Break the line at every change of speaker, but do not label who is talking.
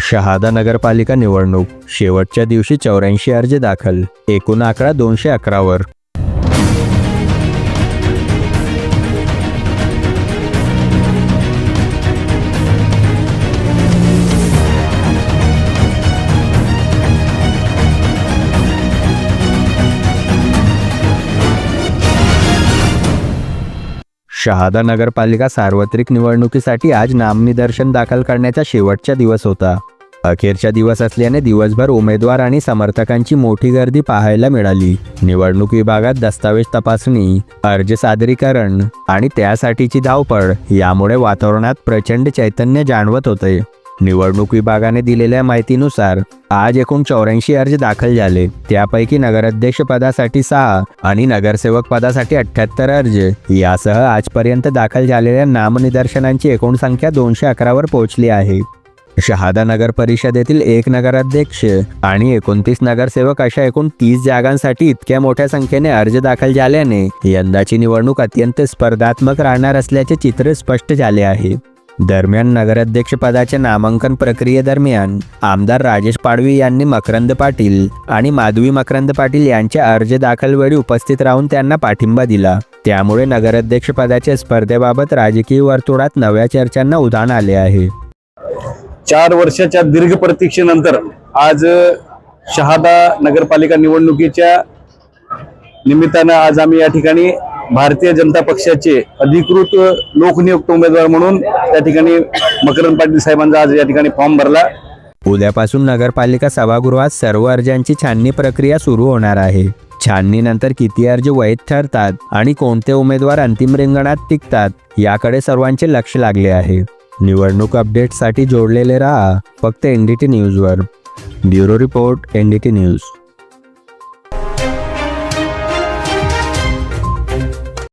शहादा नगरपालिका निवडणूक. शेवटच्या दिवशी चौऱ्याऐंशी अर्ज दाखल. एकूण आकडा दोनशे अकरावर शहादा नगरपालिका सार्वत्रिक निवडणुकीसाठी आज नामनिदर्शन दाखल करण्याचा शेवटचा दिवस होता. अखेरच्या दिवस असल्याने दिवसभर उमेदवार आणि समर्थकांची मोठी गर्दी पाहायला मिळाली. निवडणूक विभागात दस्तावेज तपासणी अर्ज सादरीकरण आणि त्यासाठीची धावपळ यामुळे वातावरणात प्रचंड चैतन्य जाणवत होते. निवडणूक विभागाने दिलेल्या माहितीनुसार आज एकूण चौऱ्याऐंशी अर्ज दाखल झाले. त्यापैकी नगराध्यक्ष पदासाठी सहा आणि नगरसेवक पदासाठी अठ्ठ्याहत्तर अर्ज. यासह आजपर्यंत दाखल झालेल्या नामनिदर्शनांची एकूण संख्या दोनशे अकरावर पोहोचली आहे. शहादा नगर परिषदेतील एक नगराध्यक्ष आणि एकोणतीस नगरसेवक अशा एकूण तीस जागांसाठी इतक्या मोठ्या संख्येने अर्ज दाखल झाल्याने यंदाची निवडणूक अत्यंत स्पर्धात्मक राहणार असल्याचे चित्र स्पष्ट झाले आहे. दरम्यान नगराध्यक्षपदाच्या नामांकन प्रक्रियेदरम्यान आमदार राजेश पाडवी यांनी मकरंद पाटील आणि माधवी मकरंद पाटील यांच्या अर्ज दाखलवेळी उपस्थित राहून त्यांना पाठिंबा दिला. त्यामुळे नगराध्यक्षपदाच्या स्पर्धेबाबत राजकीय वर्तुळात नव्या चर्चांना उधाण आले आहे.
चार वर्षाच्या दीर्घ प्रतीक्षेनंतर आज शहादा नगरपालिका निवडणुकीच्या निमित्तानं आज आम्ही या ठिकाणी भारतीय जनता पक्षाचे अधिकृत लोकनियुक्त उमेदवार म्हणून त्या ठिकाणी मकरंद पाटील साहेबांचा आज या ठिकाणी फॉर्म भरला.
उद्यापासून नगरपालिका सभागृहात सर्व अर्जांची छाननी प्रक्रिया सुरू होणार आहे. छाननीनंतर किती अर्ज वैध ठरतात आणि कोणते उमेदवार अंतिम रिंगणात टिकतात याकडे सर्वांचे लक्ष लागले आहे. निवडणूक अपडेटसाठी जोडलेले राहा फक्त एन डी टी न्यूजवर. Bureau report N D T news.